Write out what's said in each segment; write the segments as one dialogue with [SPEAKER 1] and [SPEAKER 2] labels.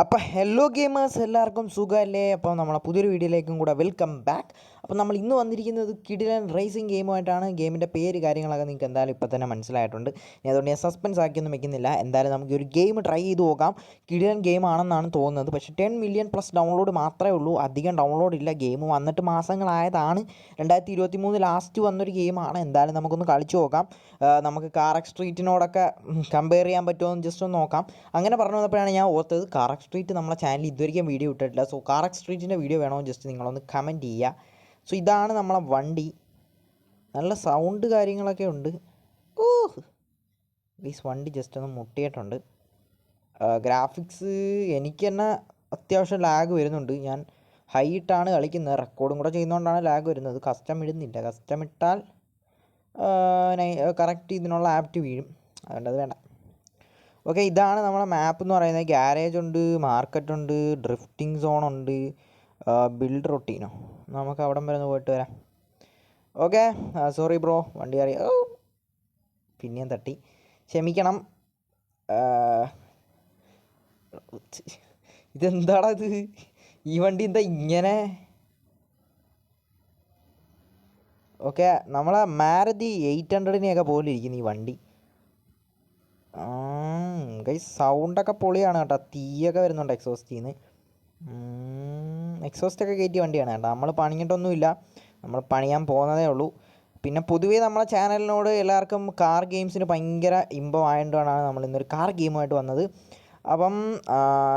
[SPEAKER 1] അപ്പോൾ hello gamers എല്ലാവർക്കും സുഖമല്ലേ? അപ്പോൾ നമ്മളെ പുതിയൊരു വീഡിയോയിലേക്കും കൂടെ വെൽക്കം ബാക്ക് അപ്പോൾ നമ്മൾ ഇന്ന് വന്നിരിക്കുന്നത് കിടിലൻ റേസിംഗ് ഗെയിമുമായിട്ടാണ് ഗെയിമിന്റെ പേര് കാര്യങ്ങളൊക്കെ നിങ്ങൾക്ക് എന്തായാലും ഇപ്പോൾ തന്നെ മനസ്സിലായിട്ടുണ്ട്. ഞാൻ അതുകൊണ്ട് ഞാൻ സസ്പെൻസ് ആക്കിയൊന്നും വെക്കുന്നില്ല. എന്തായാലും നമുക്ക് ഒരു ഗെയിം ട്രൈ ചെയ്ത് നോക്കാം. കിടിലൻ ഗെയിം ആണെന്നാണ് തോന്നുന്നത്. പക്ഷേ ടെൻ മില്യൺ പ്ലസ് ഡൗൺലോഡ് മാത്രമേ ഉള്ളൂ. അധികം ഡൗൺലോഡ് ഇല്ല. ഗെയിം വന്നിട്ട് മാസങ്ങളായതാണ്. രണ്ടായിരത്തി ഇരുപത്തി മൂന്ന് ലാസ്റ്റ് വന്നൊരു ഗെയിമാണ് എന്തായാലും നമുക്കൊന്ന് കളിച്ചു നോക്കാം. നമുക്ക് കാറക് സ്ട്രീറ്റിനോടൊക്കെ കമ്പയർ ചെയ്യാൻ പറ്റുമോ എന്ന് ജസ്റ്റ് ഒന്ന് നോക്കാം. അങ്ങനെ പറഞ്ഞു വന്നപ്പോഴാണ് ഞാൻ ഓർത്തത് കാറക് സ്ട്രീറ്റ് നമ്മളെ ചാനലിൽ ഇതുവരെയും വീഡിയോ ഇട്ടിട്ടില്ല. സോ കാറക് സ്ട്രീറ്റിന്റെ വീഡിയോ വേണോ? ജസ്റ്റ് നിങ്ങളൊന്ന് കമന്റ് ചെയ്യുക സോ ഇതാണ് നമ്മളെ വണ്ടി. നല്ല സൗണ്ട് കാര്യങ്ങളൊക്കെ ഉണ്ട്. ഓ പ്ലീസ് വണ്ടി ജസ്റ്റ് ഒന്ന് മുട്ടിയിട്ടുണ്ട്. ഗ്രാഫിക്സ് എനിക്ക് തന്നെ അത്യാവശ്യം ലാഗ് വരുന്നുണ്ട്. ഞാൻ ഹൈ ഇട്ടാണ് കളിക്കുന്നത്. റെക്കോർഡും കൂടെ ചെയ്യുന്നതുകൊണ്ടാണ് ലാഗ് വരുന്നത്. കസ്റ്റം ഇടുന്നില്ല. കസ്റ്റം ഇട്ടാൽ കറക്റ്റ് ഇതിനുള്ള ആപ്റ്റ് വീഴും. അതുകൊണ്ട് അത് വേണ്ട. ഓക്കെ ഇതാണ് നമ്മുടെ മാപ്പ് എന്ന് പറയുന്നത്. ഗ്യാരേജ് ഉണ്ട് മാർക്കറ്റ് ഉണ്ട് ഡ്രിഫ്റ്റിംഗ് സോൺ ഉണ്ട് ബിൽഡ് റൊട്ടീനോ നമുക്ക് അവിടം വരെ ഒന്ന് പോയിട്ട് വരാം. ഓക്കെ സോറി ബ്രോ വണ്ടി അറിയ പിന്നെയും തട്ടി. ക്ഷമിക്കണം. ആ, ഇതെന്താടാ ഇത്? ഈ വണ്ടി എന്താ ഇങ്ങനെ? ഓക്കെ നമ്മളെ മാരുതി എയ്റ്റ് ഹൺഡ്രഡിനെയൊക്കെ പോലിരിക്കുന്നു ഈ വണ്ടി. കൈ സൗണ്ടൊക്കെ പൊളിയാണ് കേട്ടോ. തീയൊക്കെ വരുന്നുണ്ട് എക്സോസ്റ്റിൽ നിന്ന് എക്സോസ്റ്റ് ഒക്കെ കയറ്റിയ വണ്ടിയാണ് കേട്ടോ. നമ്മൾ പണിഞ്ഞിട്ടൊന്നുമില്ല. നമ്മൾ പണിയാൻ പോകുന്നതേ ഉള്ളൂ. പിന്നെ പൊതുവേ നമ്മളെ ചാനലിനോട് എല്ലാവർക്കും കാർ ഗെയിംസിന് ഭയങ്കര ഇമ്പമായതുകൊണ്ടാണ് നമ്മൾ ഇന്നൊരു കാർ ഗെയിമുമായിട്ട് വന്നത്. അപ്പം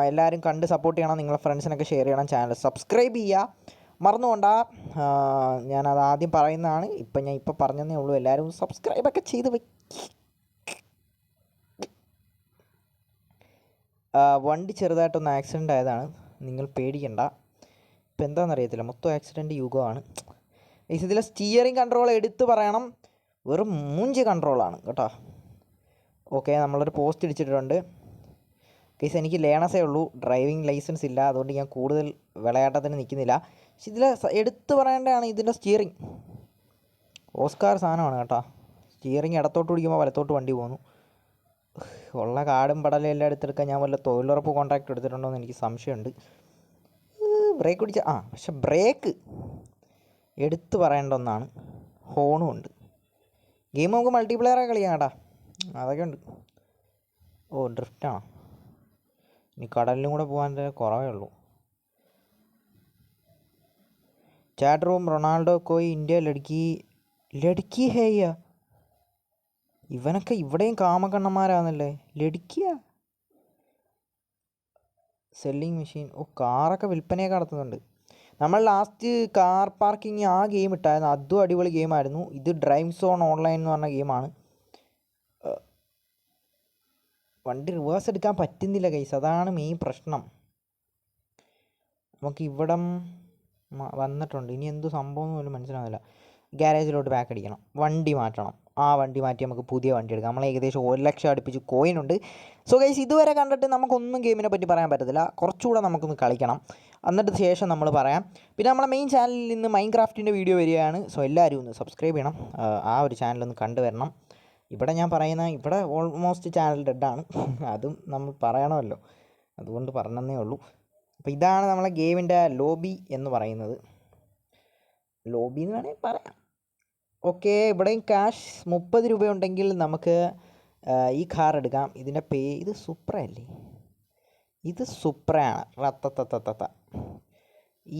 [SPEAKER 1] എല്ലാവരും കണ്ട് സപ്പോർട്ട് ചെയ്യണം. നിങ്ങളെ ഫ്രണ്ട്സിനൊക്കെ ഷെയർ ചെയ്യണം ചാനൽ സബ്സ്ക്രൈബ് ചെയ്യുക. മറന്നുകൊണ്ടാ ഞാനത് ആദ്യം പറയുന്നതാണ്. ഇപ്പം ഞാൻ ഇപ്പം പറഞ്ഞതേ ഉള്ളൂ. എല്ലാവരും സബ്സ്ക്രൈബൊക്കെ ചെയ്ത് വെക്ക് വണ്ടി ചെറുതായിട്ടൊന്ന് ആക്സിഡന്റ് ആയതാണ്. നിങ്ങൾ പേടിക്കണ്ട. ഇപ്പം എന്താണെന്നറിയത്തില്ല മൊത്തം ആക്സിഡന്റ് യുഗമാണ്. ഇതിലെ സ്റ്റിയറിംഗ് കൺട്രോൾ എടുത്ത് പറയണം. വെറും മൂഞ്ച് കൺട്രോളാണ് കേട്ടോ. ഓക്കെ നമ്മളൊരു പോസ്റ്റ് ഇടിച്ചിട്ടുണ്ട്. കേസ് എനിക്ക് ലേണസേ ഉള്ളൂ. ഡ്രൈവിംഗ് ലൈസൻസ് ഇല്ല. അതുകൊണ്ട് ഞാൻ കൂടുതൽ വിളയാട്ടത്തിന് നിൽക്കുന്നില്ല. പക്ഷെ ഇതിൽ എടുത്ത് പറയേണ്ടതാണ് ഇതിന്റെ സ്റ്റിയറിംഗ് ഓസ്കാർ സാധനമാണ് കേട്ടോ. സ്റ്റിയറിംഗ് ഇടത്തോട്ട് പിടിക്കുമ്പോൾ വലത്തോട്ട് വണ്ടി പോകുന്നു. ഉള്ള കാടും പടലും എല്ലാം എടുത്തെടുക്കാൻ ഞാൻ വല്ല തൊഴിലുറപ്പ് കോൺട്രാക്ട് എടുത്തിട്ടുണ്ടോ എന്ന് എനിക്ക് സംശയമുണ്ട്. ബ്രേക്ക് പിടിച്ച ആ പക്ഷെ ബ്രേക്ക് എടുത്തു പറയേണ്ട ഒന്നാണ് ഹോണും ഉണ്ട്. ഗെയിം നമുക്ക് മൾട്ടിപ്ലെയറൊക്കെ കളിക്കാം കേട്ടാ. അതൊക്കെ ഉണ്ട്. ഓ ഡ്രിഫ്റ്റാണോ ഇനി കടലിലും കൂടെ പോകാൻ കുറവേ ഉള്ളൂ. ചാറ്റ് റൂം റൊണാൾഡോ കോയി ഇന്ത്യ ലടുക്കി ലടുക്കി ഹേയ ഇവനൊക്കെ ഇവിടെയും കാമക്കണ്ണന്മാരാന്നല്ലേ ലടിക്കുക സെല്ലിങ് മെഷീൻ ഓ കാറൊക്കെ വിൽപ്പനയൊക്കെ നടത്തുന്നുണ്ട്. നമ്മൾ ലാസ്റ്റ് കാർ പാർക്കിംഗ് ആ ഗെയിം ഇട്ടായിരുന്നു. അതും അടിപൊളി ഗെയിമായിരുന്നു ഇത് ഡ്രൈവ് സോൺ ഓൺലൈൻ എന്ന് പറഞ്ഞ ഗെയിമാണ് വണ്ടി റിവേഴ്സ് എടുക്കാൻ പറ്റുന്നില്ല കൈസ് അതാണ് മെയിൻ പ്രശ്നം. നമുക്ക് ഇവിടം വന്നിട്ടുണ്ട്. ഇനി എന്ത് സംഭവം പോലും മനസ്സിലാവുന്നില്ല. ഗ്യാരേജിലോട്ട് ബാക്ക് അടിക്കണം. വണ്ടി മാറ്റണം. ആ വണ്ടി മാറ്റി നമുക്ക് പുതിയ വണ്ടി എടുക്കാം. നമ്മൾ ഏകദേശം ഒരു ലക്ഷം അടുപ്പിച്ച് കോയിൻ ഉണ്ട്. സോ ഗൈസ് ഇതുവരെ കണ്ടിട്ട് നമുക്കൊന്നും ഗെയിമിനെ പറ്റി പറയാൻ പറ്റത്തില്ല. കുറച്ചുകൂടെ നമുക്കൊന്ന് കളിക്കണം. എന്നിട്ട് ശേഷം നമ്മൾ പറയാം. പിന്നെ നമ്മളെ മെയിൻ ചാനലിൽ നിന്ന് മൈൻ ക്രാഫ്റ്റിന്റെ വീഡിയോ വരികയാണ്. സോ എല്ലാവരും ഒന്ന് സബ്സ്ക്രൈബ് ചെയ്യണം. ആ, ഒരു ചാനലൊന്ന് കണ്ടുവരണം. ഇവിടെ ഞാൻ പറയുന്ന ഇവിടെ ഓൾമോസ്റ്റ് ചാനൽ ഡെഡാണ് അതും നമ്മൾ പറയണമല്ലോ. അതുകൊണ്ട് പറഞ്ഞതേ ഉള്ളൂ. അപ്പോൾ ഇതാണ് നമ്മളെ ഗെയിമിന്റെ ലോബി എന്ന് പറയുന്നത്. ലോബി എന്ന് വേണമെങ്കിൽ പറയാം. ഓക്കെ ഇവിടെയും ക്യാഷ് മുപ്പത് രൂപയുണ്ടെങ്കിൽ നമുക്ക് ഈ കാർ എടുക്കാം. ഇതിന്റെ പേ ഇത് സുപ്ര അല്ലേ? ഇത് സുപ്രയാണ് റത്തത്തത്തത്ത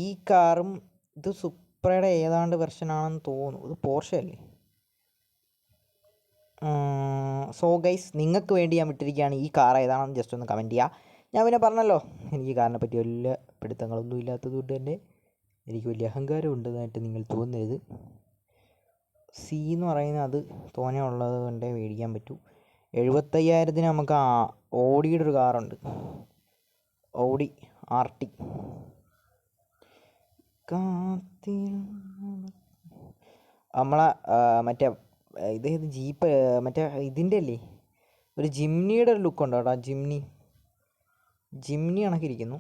[SPEAKER 1] ഈ കാറും ഇത് സുപ്രയുടെ ഏതാണ്ട് വെർഷനാണെന്ന് തോന്നുന്നു. ഇത് പോർഷ അല്ലേ? സോ ഗൈസ് നിങ്ങൾക്ക് വേണ്ടി ഞാൻ വിട്ടിരിക്കുകയാണ് ഈ കാർ ഏതാണെന്ന് ജസ്റ്റ് ഒന്ന് കമന്റ് ചെയ്യുക ഞാൻ പിന്നെ പറഞ്ഞല്ലോ എനിക്ക് കാറിനെ പറ്റി വലിയ പിടുത്തങ്ങളൊന്നും ഇല്ലാത്തത് കൊണ്ട് തന്നെ എനിക്ക് വലിയ അഹങ്കാരം ഉണ്ടെന്നായിട്ട് നിങ്ങൾ തോന്നരുത്. സി എന്ന് പറയുന്നത് അത് തോനെ ഉള്ളത് കൊണ്ടേ മേടിക്കാൻ പറ്റൂ. എഴുപത്തയ്യായിരത്തിന് നമുക്ക് ഓടിയുടെ ഒരു കാറുണ്ട് ഓടി ആർ ടി. നമ്മളെ മറ്റേ ഇത് ഇതേത് ജീപ്പ് മറ്റേ ഇതിന്റെ അല്ലേ? ഒരു ജിംനിയുടെ ഒരു ലുക്ക് ഉണ്ട് കേട്ടോ ജിംനി. ജിംനി കണക്കിരിക്കുന്നു.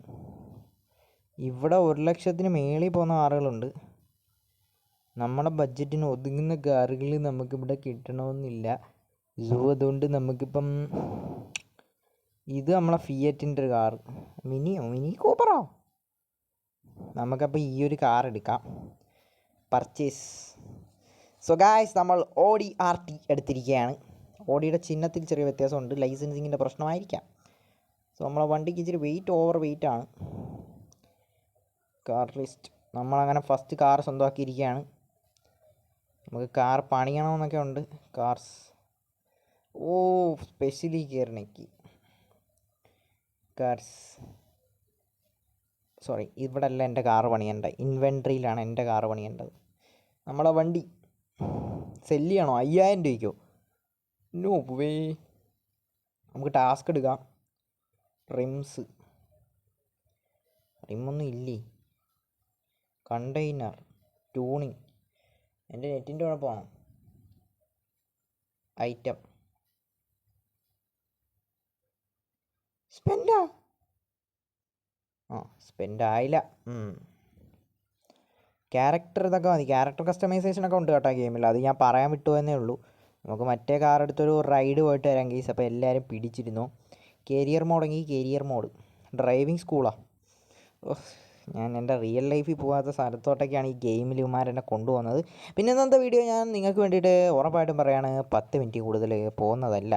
[SPEAKER 1] ഇവിടെ ഒരു ലക്ഷത്തിന് മേളിൽ പോകുന്ന കാറുകളുണ്ട്. നമ്മുടെ ബഡ്ജറ്റിന് ഒതുങ്ങുന്ന കാറുകൾ നമുക്കിവിടെ കിട്ടണമെന്നില്ല. സോ അതുകൊണ്ട് നമുക്കിപ്പം ഇത് നമ്മളെ ഫിയറ്റിന്റെ ഒരു കാർ. മിനിയോ മിനി കൂപ്പറോ? നമുക്കപ്പോൾ ഈ ഒരു കാർ എടുക്കാം. പർച്ചേസ് സോ ഗായ്സ് നമ്മൾ ഓഡി ആർ ടി എടുത്തിരിക്കുകയാണ്. ഓഡിയുടെ ചിഹ്നത്തിൽ ചെറിയ വ്യത്യാസമുണ്ട്. ലൈസൻസിങ്ങിന്റെ പ്രശ്നമായിരിക്കാം. സോ നമ്മളെ വണ്ടിക്ക് ഇച്ചിരി വെയിറ്റ് ഓവർ വെയിറ്റ് ആണ്. കാർ ലിസ്റ്റ് നമ്മളങ്ങനെ ഫസ്റ്റ് കാർ സ്വന്തമാക്കിയിരിക്കുകയാണ്. നമുക്ക് കാർ പണിയണമെന്നൊക്കെ ഉണ്ട്. കാർസ്. ഓ സ്പെഷ്യലി കയറണേക്ക് കാർസ്. സോറി ഇവിടെ അല്ല എന്റെ കാർ പണിയേണ്ടത്. ഇൻവെൻട്രിയിലാണ് എന്റെ കാർ പണിയേണ്ടത്. നമ്മളെ വണ്ടി. സെല്ല് ചെയ്യണോ? അയ്യായിരം രൂപയ്ക്കോ? നോ വേ നമുക്ക് ടാസ്ക് എടുക്കാം. റിംസ്. റിമൊന്നും ഇല്ലേ? കണ്ടെയ്നർ. ട്യൂണിങ്. എന്റെ നെറ്റിന്റെ കുഴപ്പമാണോ? ഐറ്റം. സ്പെൻഡാ? ആ സ്പെൻഡ് ആയില്ല ക്യാരക്ടർ ഇതൊക്കെ മതി. ക്യാരക്ടർ കസ്റ്റമൈസേഷൻ ഒക്കെ ഉണ്ട് കേട്ടോ ഗെയിമിൽ. അത് ഞാൻ പറയാൻ വിട്ടുപോയെന്നേ ഉള്ളൂ. നമുക്ക് മറ്റേ കാർ എടുത്തൊരു റൈഡ് പോയിട്ട് വരാം ഗീസ് അപ്പോൾ എല്ലാവരും പിടിച്ചിരുന്നു. കരിയർ മോഡെങ്കിൽ കരിയർ മോഡ് ഡ്രൈവിംഗ് സ്കൂളാണ് ഞാൻ എന്റെ റിയൽ ലൈഫിൽ പോകാത്ത സ്ഥലത്തോട്ടൊക്കെയാണ് ഈ ഗെയിമിൽ ഇവന്മാർ എന്നെ കൊണ്ടുപോകുന്നത്. പിന്നെ ഇന്നത്തെ വീഡിയോ ഞാൻ നിങ്ങൾക്ക് വേണ്ടിയിട്ട് ഉറപ്പായിട്ടും പറയാണ് പത്ത് മിനിറ്റ് കൂടുതൽ പോകുന്നതല്ല.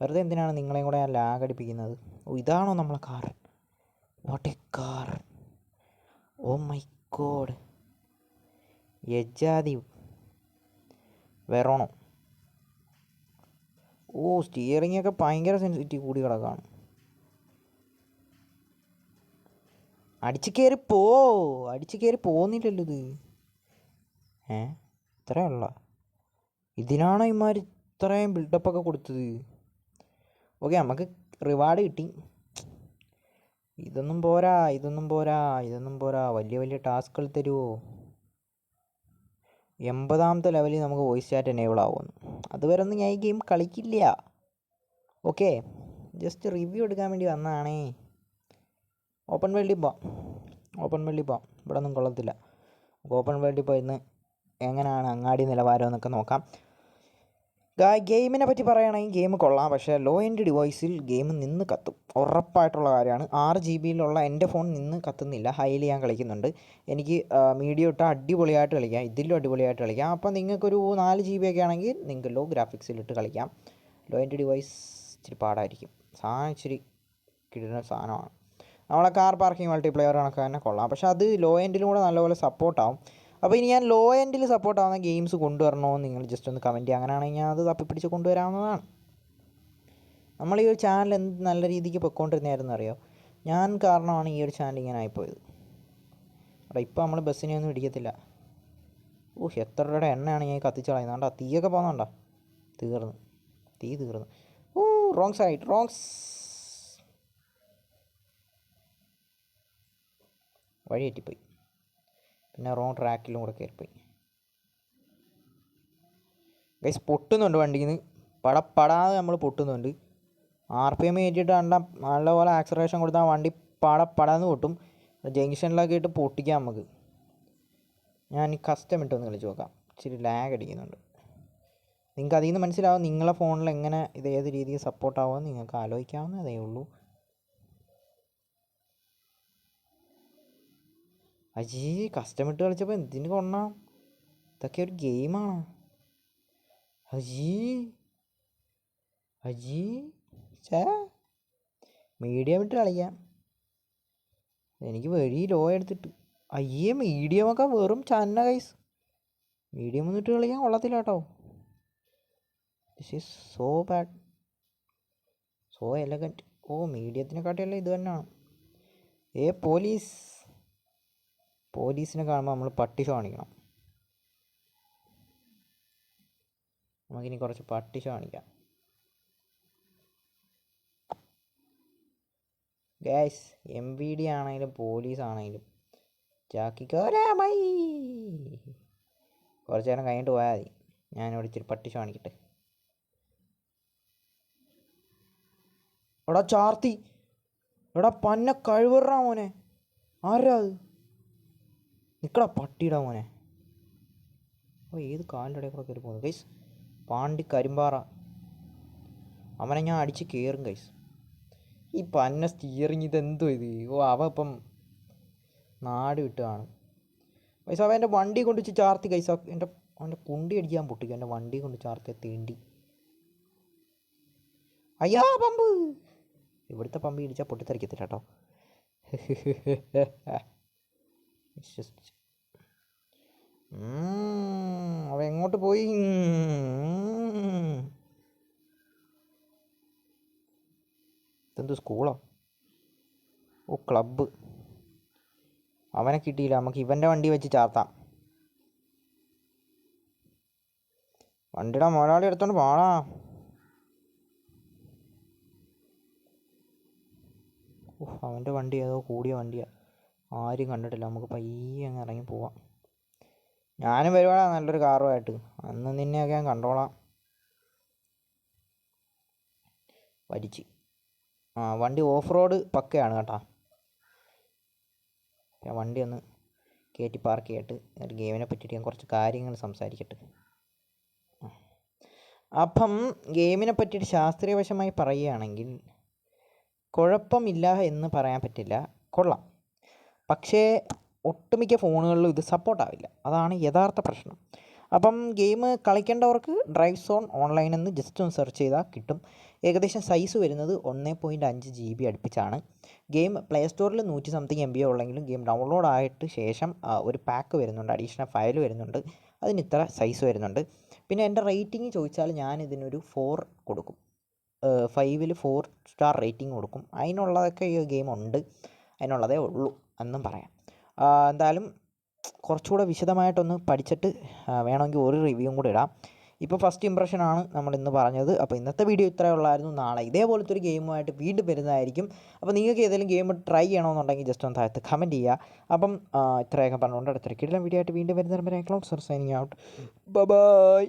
[SPEAKER 1] വെറുതെ എന്തിനാണ് നിങ്ങളെയും കൂടെ ഞാൻ ലാഗടിപ്പിക്കുന്നത് ഇതാണോ നമ്മളെ car what a car oh my god യജാതി വെറോണോ? ഓ സ്റ്റിയറിംഗ് ഒക്കെ ഭയങ്കര സെൻസിറ്റീവ് കൂടി കിടക്കാണ്. അടിച്ച് കയറി പോ. അടിച്ചു കയറി പോകുന്നില്ലല്ലോ ഇത്. ഏ? ഇത്രയുള്ള ഇതിനാണോ ഇമാർ ഇത്രയും ബിൽഡപ്പൊക്കെ കൊടുത്തത്? ഓക്കെ നമുക്ക് റിവാർഡ് കിട്ടി. ഇതൊന്നും പോരാ ഇതൊന്നും പോരാ ഇതൊന്നും പോരാ. വലിയ വലിയ ടാസ്കുകൾ തരുമോ എൺപതാമത്തെ ലെവലിൽ നമുക്ക് വോയിസ് ചാറ്റ് എനേബിൾ ആവുമെന്ന്. അതുവരെ ഒന്നും ഞാൻ ഈ ഗെയിം കളിക്കില്ല. ഓക്കെ ജസ്റ്റ് റിവ്യൂ എടുക്കാൻ വേണ്ടി വന്നതാണേ. ഓപ്പൺ വേൾഡിൽ പോവാം. ഓപ്പൺ വേൾഡിൽ പോവാം. ഇവിടെ ഒന്നും കൊള്ളത്തില്ല ഓപ്പൺ വേൾഡിൽ പോയി ഇന്ന് എങ്ങനെയാണ് അങ്ങാടി നിലവാരം എന്നൊക്കെ നോക്കാം. ഗെയിമിനെ പറ്റി പറയുകയാണെങ്കിൽ ഗെയിം കൊള്ളാം. പക്ഷേ ലോ എൻഡ് ഡിവൈസിൽ ഗെയിം നിന്ന് കത്തും. ഉറപ്പായിട്ടുള്ള കാര്യമാണ്. ആറ് ജി ബിയിലുള്ള എന്റെ ഫോൺ നിന്ന് കത്തുന്നില്ല. ഹൈലി ഞാൻ കളിക്കുന്നുണ്ട്. എനിക്ക് മീഡിയം ഇട്ട് അടിപൊളിയായിട്ട് കളിക്കാം. ഇതിലും അടിപൊളിയായിട്ട് കളിക്കാം. അപ്പോൾ നിങ്ങൾക്കൊരു നാല് ജി ബി ഒക്കെ ആണെങ്കിൽ നിങ്ങൾക്ക് ലോ ഗ്രാഫിക്സിലിട്ട് കളിക്കാം. ലോ എൻഡ് ഡിവൈസ് ഇച്ചിരി പാടായിരിക്കും. സാധനം ഇച്ചിരി കിട്ടുന്ന സാധനമാണ്. നമ്മളെ കാർ പാർക്കിംഗ് മൾട്ടിപ്ലെയർ കണക്ക് തന്നെ കൊള്ളാം. പക്ഷേ അത് ലോ എൻഡിലും കൂടെ നല്ലപോലെ സപ്പോർട്ടാവും അപ്പോൾ ഇനി ഞാൻ ലോ എൻഡിൽ സപ്പോർട്ടാവുന്ന ഗെയിംസ് കൊണ്ടുവരണമെന്ന് നിങ്ങൾ ജസ്റ്റ് ഒന്ന് കമന്റ് ചെയ്യുക. അങ്ങനെയാണെങ്കിൽ ഞാൻ അത് തപ്പിപ്പിടിച്ച് കൊണ്ടുവരാവുന്നതാണ്. നമ്മൾ ഈ ഒരു ചാനൽ എന്ത് നല്ല രീതിക്ക് പൊയ്ക്കൊണ്ടിരുന്നായിരുന്നു അറിയോ? ഞാൻ കാരണമാണ് ഈ ഒരു ചാനൽ ഇങ്ങനെ ആയിപ്പോയത്. അവിടെ ഇപ്പോൾ നമ്മൾ ബസ്സിനെ ഒന്നും ഇടിക്കത്തില്ല. ഓ എത്ര രൂപയുടെ എണ്ണയാണ് ഞാൻ കത്തിച്ച് കളയുന്നത്? കണ്ടോ തീയൊക്കെ പോകുന്നുണ്ടോ തീർന്നു. തീ തീർന്നു. ഓ റോങ് സൈഡ് റോങ്സ് വഴി തെറ്റിപ്പോയി പിന്നെ റോങ് ട്രാക്കിലും കൂടെ കയറിപ്പോയി. ഗൈസ് പൊട്ടുന്നുണ്ട് വണ്ടിയിൽ നിന്ന് പടപ്പടാതെ നമ്മൾ പൊട്ടുന്നുണ്ട്. ആർ പി എം കയറ്റിയിട്ട് നല്ല നല്ലപോലെ ആക്സറേഷൻ കൊടുത്താൽ വണ്ടി പടപ്പടാന്ന് പൊട്ടും. ജംഗ്ഷനിലൊക്കെ ഇട്ട് പൊട്ടിക്കാം നമുക്ക്. ഞാൻ കസ്റ്റം ഇട്ടൊന്ന് കളിച്ച് നോക്കാം. ഇച്ചിരി ലാഗ് അടിക്കുന്നുണ്ട്. നിങ്ങൾക്ക് അതിൽ നിന്ന് മനസ്സിലാവും നിങ്ങളെ ഫോണിൽ എങ്ങനെ ഇത് ഏത് രീതിയിൽ സപ്പോർട്ടാവുമെന്ന് നിങ്ങൾക്ക് ആലോചിക്കാവുന്നതേ ഉള്ളൂ. അജീ കസ്റ്റം ഇട്ട് കളിച്ചപ്പോൾ എന്തിന് കൊണ്ണാം ഇതൊക്കെ ഒരു ഗെയിമാണ് അജീ അജീ ചേ മീഡിയം ഇട്ട് കളിക്കാം. എനിക്ക് വെടി ലോ എടുത്തിട്ട്. അയ്യേ മീഡിയമൊക്കെ വെറും ചന്ന കൈസ് മീഡിയം ഒന്നിട്ട് കളിക്കാൻ കൊള്ളത്തില്ല കേട്ടോ this is so bad so elegant oh മീഡിയത്തിനെക്കാട്ടിയല്ല ഇത് തന്നെയാണ്. ഏ പോലീസ് പോലീസിനെ കാണുമ്പോൾ നമ്മൾ പട്ടി കാണിക്കണം നമുക്കിനി കുറച്ച് പട്ടി കാണിക്കാം ഗ്യാസ് എം വി ഡി ആണെങ്കിലും പോലീസ് ആണെങ്കിലും ചാക്കിക്കോരാമൈ കുറച്ച് നേരം കഴിഞ്ഞിട്ട് പോയാൽ മതി. ഞാനിവിടെ ഇച്ചിരി പട്ടി കാണിക്കട്ടെ എടാ ചാർത്തി. എടാ പന്ന കഴിവറാ മോനെ. ആരാ അത്? നിക്കടാ പട്ടിയുടെ മോനെ. ഓ ഏത് കാലിന്റെ ഇടയിൽ കൂടെ കയറി പോകുന്നു ഗൈസ് പാണ്ടി കരിമ്പാറ. അവനെ ഞാൻ അടിച്ച് കയറും ഗൈസ് ഈ പന്ന സ്റ്റിയറിങ് ഇതെന്തോ ഇത്? ഓ അവ ഇപ്പം നാട് വിട്ടാണ് ഗൈസ് അവൻ എന്റെ വണ്ടി കൊണ്ട് വെച്ച് ചാർത്തി ഗൈസ് എന്റെ അവന്റെ കുണ്ടി അടിക്കാൻ പൊട്ടിക്കും. എന്റെ വണ്ടി കൊണ്ട് ചാർത്തിയ തേണ്ടി. അയ്യാ പമ്പ്! ഇവിടുത്തെ പമ്പ് ഇടിച്ചാൽ പൊട്ടിത്തെറിക്കത്തില്ല കേട്ടോ. ഉം, അവൻ എങ്ങോട്ട് പോയി. ഇതെന്ത് സ്കൂളോ? ഓ ക്ലബ്ബ്. അവനെ കിട്ടിയില്ല. നമുക്ക് ഇവന്റെ വണ്ടി വെച്ച് ചാർത്താം. വണ്ടിയുടെ മുതലാളി എടുത്തോണ്ട് പോണാ. അവന്റെ വണ്ടി ഏതോ കൂടിയ വണ്ടിയാണ് ആരും കണ്ടിട്ടില്ല. നമുക്ക് പയ്യെ അങ്ങ് ഇറങ്ങി പോവാം. ഞാനും വരുവാടാ. നല്ലൊരു കാറുമായിട്ട്. അന്ന് നിന്നെയൊക്കെ ഞാൻ കണ്ടോളാം. വലിച്ച്. ആ വണ്ടി ഓഫ് റോഡ് പക്കയാണ് കേട്ടോ. വണ്ടി ഒന്ന് കയറ്റി പാർക്ക് ചെയ്തിട്ട് ഒരു ഗെയിമിനെ പറ്റിയിട്ട് ഞാൻ കുറച്ച് കാര്യങ്ങൾ സംസാരിക്കട്ടെ. അപ്പം ഗെയിമിനെ പറ്റിയിട്ട് ശാസ്ത്രീയവശമായി പറയുകയാണെങ്കിൽ കുഴപ്പമില്ല എന്ന് പറയാൻ പറ്റില്ല. കൊള്ളാം. പക്ഷേ ഒട്ടുമിക്ക ഫോണുകളിലും ഇത് സപ്പോർട്ടാവില്ല. അതാണ് യഥാർത്ഥ പ്രശ്നം. അപ്പം ഗെയിം കളിക്കേണ്ടവർക്ക് ഡ്രൈവ് സോൺ ഓൺലൈൻ എന്ന് ജസ്റ്റ് ഒന്ന് സെർച്ച് ചെയ്താൽ കിട്ടും. ഏകദേശം സൈസ് വരുന്നത് ഒന്ന് പോയിന്റ് അഞ്ച് ജി ബി അടുപ്പിച്ചാണ്. ഗെയിം പ്ലേ സ്റ്റോറിൽ നൂറ്റി സംതിങ് എം ബി ഉള്ളെങ്കിലും ഗെയിം ഡൗൺലോഡ് ആയിട്ട് ശേഷം ഒരു പാക്ക് വരുന്നുണ്ട്. അഡീഷണൽ ഫയൽ വരുന്നുണ്ട്. അതിന് ഇത്ര സൈസ് വരുന്നുണ്ട്. പിന്നെ എന്റെ റേറ്റിംഗ് ചോദിച്ചാൽ ഞാൻ ഇതിനൊരു ഫോർ കൊടുക്കും. ഫൈവിൽ ഫോർ സ്റ്റാർ റേറ്റിംഗ് കൊടുക്കും. അതിനുള്ളതൊക്കെ ഈ ഗെയിം ഉണ്ട്. അതിനുള്ളതേ ഉള്ളൂ എന്നും പറയാം. എന്തായാലും കുറച്ചുകൂടെ വിശദമായിട്ടൊന്ന് പഠിച്ചിട്ട് വേണമെങ്കിൽ ഒരു റിവ്യൂവും കൂടി ഇടാം. ഇപ്പോൾ ഫസ്റ്റ് ഇമ്പ്രഷനാണ് നമ്മൾ ഇന്ന് പറഞ്ഞത്. അപ്പോൾ ഇന്നത്തെ വീഡിയോ ഇത്രയേ ഉള്ളായിരുന്നു. നാളെ ഇതേപോലത്തെ ഒരു ഗെയിമുമായിട്ട് വീണ്ടും വരുന്നതായിരിക്കും. അപ്പോൾ നിങ്ങൾക്ക് ഏതെങ്കിലും ഗെയിം ട്രൈ ചെയ്യണമെന്നുണ്ടെങ്കിൽ ജസ്റ്റ് ഒന്ന് താഴത്ത് കമന്റ് ചെയ്യുക. അപ്പം ഇത്രയൊക്കെ പറഞ്ഞുകൊണ്ട് അടുത്തൊരു വീഡിയോ ആയിട്ട് വീണ്ടും വരുന്നവരെ cloud sir signing out bye